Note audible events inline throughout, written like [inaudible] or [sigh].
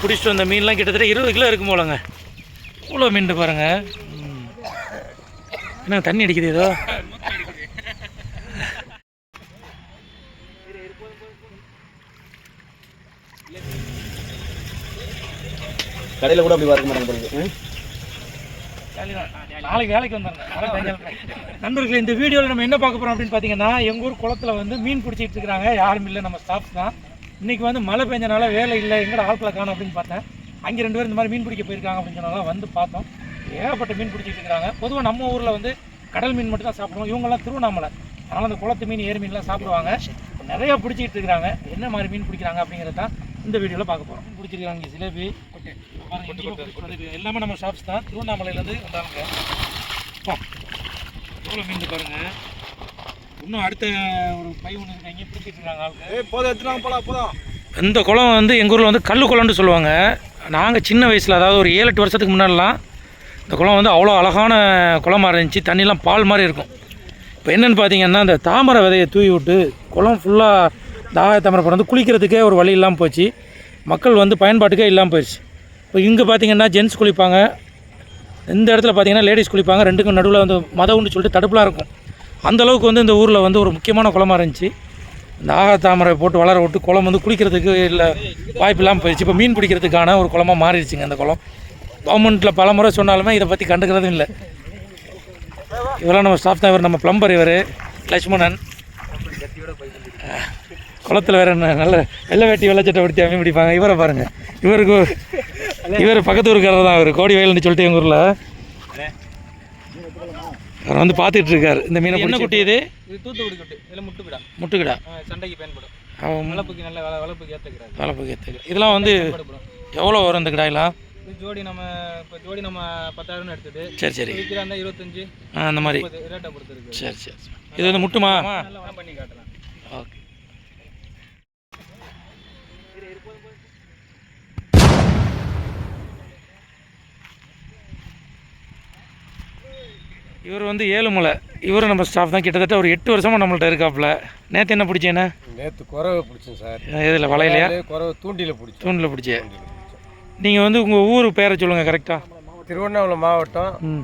பிடிச்சிட்டு வந்த மீன்லாம் கிட்டத்தட்ட இருபது கிலோ இருக்கும் போலங்க. இவ்வளோ மீன் பாருங்க. என்ன தண்ணி அடிக்குது ஏதோ? கடையில் கூட அப்படி வறுக்க மாட்டாங்க. நாளைக்கு வேலைக்கு வந்தாங்க நண்பர்களே இந்த வீடியோவில் நம்ம என்ன பார்க்க போகிறோம் அப்படின்னு பார்த்தீங்கன்னா எங்கள் ஊர் குளத்துல வந்து மீன் பிடிச்சிட்டு இருக்கிறாங்க. யாரும் இல்லை நம்ம ஸ்டாஃப் தான். இன்னைக்கு வந்து மழை பெஞ்சனால வேலை இல்லை எங்கட ஆட்களை காணும் அப்படின்னு பார்த்தேன். அங்கே ரெண்டு பேரும் இந்த மாதிரி மீன் பிடிக்க போயிருக்காங்க அப்படின்னு சொன்னால வந்து பார்த்தோம். ஏகப்பட்ட மீன் பிடிச்சிட்டு இருக்காங்க. பொதுவாக நம்ம ஊரில் வந்து கடல் மீன் மட்டும் தான் சாப்பிடுவோம். இவங்கெல்லாம் திருவண்ணாமலை. அதனால் அந்த குளத்து மீன் ஏரி மீன்லாம் சாப்பிடுவாங்க. நிறைய பிடிச்சிட்டு இருக்கிறாங்க என்ன மாதிரி மீன் பிடிக்கிறாங்க அப்படிங்கிறத தான் இந்த வீடியோவில் பார்க்க போகிறோம் பிடிச்சிருக்காங்க இங்கே ஜிலேபி. எல்லாமே நம்ம ஷாப்ஸ் தான். திருவண்ணாமலையிலேருந்து வந்தாங்க. எவ்வளோ மீன் பாருங்க. இன்னும் அடுத்த ஒரு பை ஒன்று இருக்காங்க பிடிச்சிட்டு இருக்காங்க ஆளுங்க. ஏய் போதும் எடுத்துனாங்க போலாம் போதும். இந்த குளம் வந்து எங்கள் ஊரில் வந்து கல்லு குளம்னு சொல்லுவாங்க. நாங்கள் சின்ன வயசில் அதாவது ஒரு ஏழு எட்டு வருஷத்துக்கு முன்னாடிலாம் இந்த குளம் வந்து அவ்வளோ அழகான குளமாக இருந்துச்சு. தண்ணிலாம் பால் மாதிரி இருக்கும். இப்போ என்னென்னு பார்த்தீங்கன்னா இந்த தாமரை விதையை தூவி விட்டு குளம் ஃபுல்லாக தாய தாமரை படம் வந்து குளிக்கிறதுக்கே ஒரு வழி இல்லாமல் போச்சு. மக்கள் வந்து பயன்பாட்டுக்கே இல்லாமல் போயிடுச்சு இப்போ இங்கே பார்த்தீங்கன்னா ஜென்ஸ் குளிப்பாங்க. இந்த இடத்துல பார்த்தீங்கன்னா லேடிஸ் குளிப்பாங்க. ரெண்டுக்கும் நடுவில் வந்து மதவுன்னு சொல்லிட்டு தடுப்புலாம் இருக்கும். அந்தளவுக்கு வந்து இந்த ஊரில் வந்து ஒரு முக்கியமான குளமாக இருந்துச்சு. இந்த ஆகா தாமரை போட்டு வளர விட்டு குளம் வந்து குளிக்கிறதுக்கு இல்லை வாய்ப்பு இல்லாமல் போயிடுச்சு. இப்போ மீன் பிடிக்கிறதுக்கான ஒரு குளமாக மாறிடுச்சுங்க அந்த குளம். கவர்மெண்ட்டில் பல முறை சொன்னாலுமே இதை பற்றி கண்டுக்கிறதும் இல்லை. இவரெல்லாம் நம்ம ஸ்டாஃப் தான் இவர் நம்ம பிளம்பர் இவர் லட்சுமணன். குளத்தில் வேறு என்ன நல்ல வெள்ளை வேட்டி வெள்ளச்சட்டை படுத்தி அமைய பிடிப்பாங்க. இவரை பாருங்கள் இவருக்கு இவர் பக்கத்து ஊருக்காரர் தான் அவர் கோடி வயல்னு சொல்லிட்டு எங்கள் ஊரில். அவர் வந்து பார்த்துட்டு இருக்காரு இந்த மீனை என்ன குட்டி இது? இது தூத்துக்குடி கொட்டு. இதில் முட்டுக்கிடா? முட்டுக்கிடா சண்டைக்கு பயன்படும். அவன் வளர்ப்புக்கு நல்ல வள வளர்ப்புக்கு ஏற்றுக்கிறாரு வளர்ப்பு கேத்து இதெல்லாம் வந்து எவ்வளோ வரும் இந்த கிடாயெல்லாம் ஜோடி நம்ம இப்போ ஜோடி நம்ம பத்தாயிரம்னு எடுத்துட்டு சரி சரி. விற்கிறா இருந்தால் இருபத்தஞ்சு ஆ அந்த மாதிரி. ரேட்டை பொறுத்து சரி சரி. இது வந்து முட்டுமா? பண்ணி காட்டுறேன் ஓகே. இவர் வந்து ஏழுமலை. இவரும் நம்ம ஸ்டாஃப் தான். கிட்டத்தட்ட ஒரு எட்டு வருஷமாக நம்மள்ட்ட இருக்காப்புல. நேற்று என்ன பிடிச்சேண்ணே நேற்று குறவை பிடிச்சேன் சார். இதில் வலையிலையா குறவை தூண்டில பிடிச்சோம் தூண்டில் பிடிச்சே. நீங்கள் வந்து உங்கள் ஊர் பேரை சொல்லுங்கள் கரெக்டாக திருவண்ணாமலை மாவட்டம் ம்.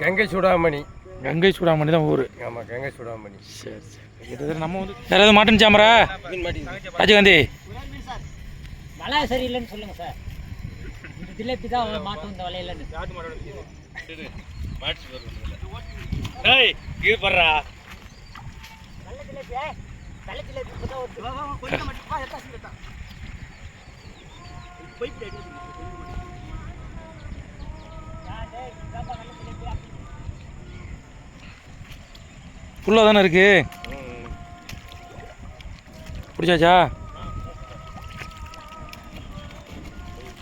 கங்கை சூடாமணி. கங்கை சூடாமணி தான் ஊர். ஆமாம் கங்கை சூடாமணி. சரி சரி. கிட்டத்தட்ட நம்ம வந்து வேறு எதுவும் மாட்டன் சாமரா ராஜகாந்தி வலை சரியில்லைன்னு சொல்லுங்க சார். ஜிலேபி தான் மாட்டும் இந்த வலையிலன்னு ஏய் இது பண்றா நல்ல ஜிலேபி நல்ல ஜிலேபி இப்பதான் ஒரு ஃபுல்லாக தானே இருக்கு பிடிச்சாச்சா?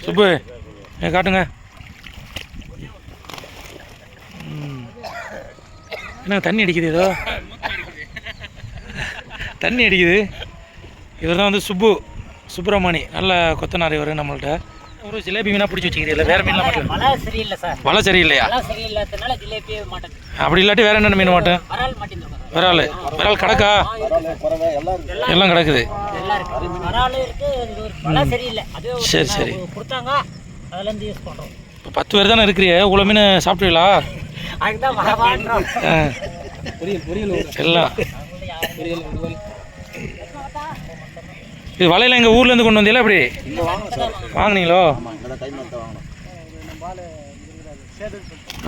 சுப்பு ஏ காட்டுங்க. என்ன தண்ணி அடிக்குது ஏதோ? தண்ணி அடிக்குது. இவர் தான் வந்து சுப்பு சுப்பிரமணி. நல்ல கொத்தனார் இவர் நம்மள்ட்ட. ஒரு ஜிலேபி மீனாக பிடிச்சி வச்சுக்கிறீங்களா? வேறு மீன்லாம் மாட்டேன். வலை சரியில்லை சார். வலை சரியில்லையா? வலை சரியில்லாததுனால ஜிலேபியே மாட்டேன் அப்படி இல்லாட்டி வேற என்னென்ன மீன் மாட்டேன்? வரால் மாட்டேன் விரால் விரால் கிடக்கா? எல்லாம் கிடக்குது. சரி, சரி. கொடுத்தாங்க. அதுல இருந்து யூஸ் பண்றோம். இப்போ பத்து பேர் தானே இருக்கிறிய இவ்வளோ மீன் சாப்பிடுவீங்களா அதுதான் எல்லாம். இது வலையில் எங்கள் ஊர்லேருந்து கொண்டு வந்தீங்களா? எப்படி? வாங்குனீங்களோ?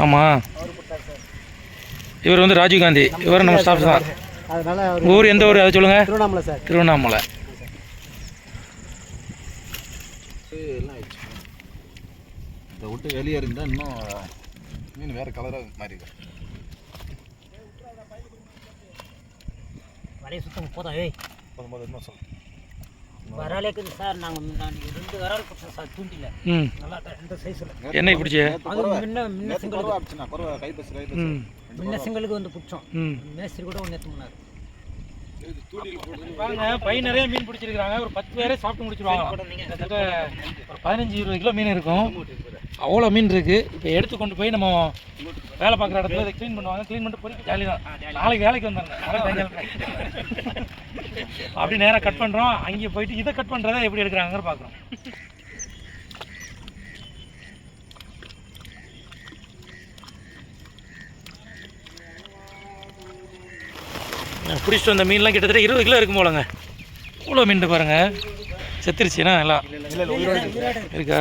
ஆமாம் இவர் வந்து ராஜீவ்காந்தி இவர் நம்ம ஸ்டாஃப் தான் ஊர் எந்த ஊர்? அதை சொல்லுங்கள் திருவண்ணாமலை சார் திருவண்ணாமலை. இதை விட்டு வெளியே இருந்தால் இன்னும் மீன் வேறு கலராக மாறி இருக்கு. வலையை சுத்தம் ஏய். போதும் போதும் இன்னும் சொல்லு. வராலே இருக்குது சார். நாங்கள் நான் ரெண்டு வரால் கொடுத்தோம் சார். தூண்டில. நல்லா சைஸில் பிடிச்சி அது முன்ன முன்ன சிங்களுக்கு கை பஸ் கை பஸ் ம். முன்ன சிங்களுக்கு வந்து பிடிச்சோம் மேஸ்திரி கூட ஒன்று எத்துனார் பாருங்க பை நிறைய மீன் பிடிச்சிருக்காங்க ஒரு பத்து பேரே சாப்பிட்டு முடிச்சிருவாங்க. ஒரு பதினஞ்சு இருபது கிலோ மீன் இருக்கும். அவ்வளோ மீன் இருக்குது இப்போ எடுத்து கொண்டு போய் நம்ம வேலை பார்க்குற இடத்துல இதை க்ளீன் பண்ணுவாங்க. க்ளீன் பண்ணிட்டு போய் ஜாலி தான். நாளைக்கு வேலைக்கு வந்துடுறேன். அப்படி நேராக கட் பண்ணுறோம் அங்கே போயிட்டு இதை கட் பண்ணுறதை எப்படி எடுக்கிறாங்கன்னு பார்க்குறோம். பிடிச்சிட்டு வந்த மீன்லாம் கிட்டத்தட்ட இருபது கிலோ இருக்கும் போலங்க. இவ்வளோ மீன் பாருங்கள் செத்துருச்சுண்ணா எல்லாம் இருக்கா?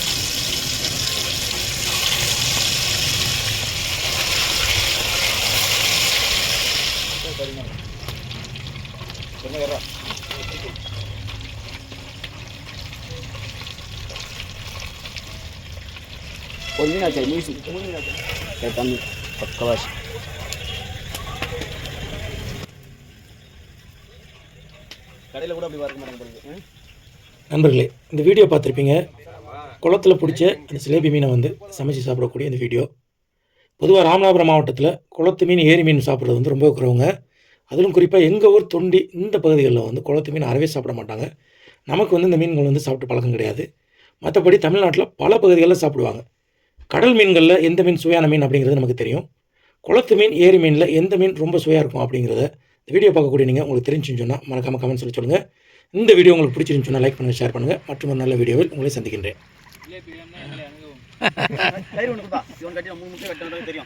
ஒரு மீன் ஆச்சு மூசி தம்பி பக்கவாசி கடையில் கூட அப்படி வறுக்க மாட்டாங்க நண்பர்களே இந்த வீடியோ பார்த்துருப்பீங்க. குளத்தில் பிடிச்ச அந்த சிலேபி மீனை வந்து சமைச்சு சாப்பிடக்கூடிய இந்த வீடியோ. பொதுவாக ராமநாதபுரம் மாவட்டத்தில் குளத்து மீன் ஏரி மீன் சாப்பிட்றது வந்து ரொம்ப இருக்கிறவங்க அதிலும் குறிப்பாக எங்கள் ஊர் தொண்டி இந்த பகுதிகளில் வந்து குளத்து மீன் அறவே சாப்பிட மாட்டாங்க. நமக்கு வந்து இந்த மீன்கள் வந்து சாப்பிட்டு பழக்கம் கிடையாது. மற்றபடி தமிழ்நாட்டில் பல பகுதிகளில் சாப்பிடுவாங்க. கடல் மீன்களில் எந்த மீன் சுவையான மீன் அப்படிங்கிறது நமக்கு தெரியும். குளத்து மீன் ஏரி மீனில் எந்த மீன் ரொம்ப சுவையாக இருக்கும் அப்படிங்கிறத இந்த வீடியோ பார்க்கக்கூடிய நீங்கள் உங்களுக்கு தெரிஞ்சுன்னு சொன்னால் மறக்காமல் கமெண்ட் சொல்லி சொல்லுங்கள் இந்த வீடியோ உங்களுக்கு பிடிச்சிருந்துச்சுன்னா லைக் பண்ணுங்கள் ஷேர் பண்ணுங்கள் மற்றும் ஒரு நல்ல வீடியோவில் உங்களை சந்திக்கின்றேன். [laughs]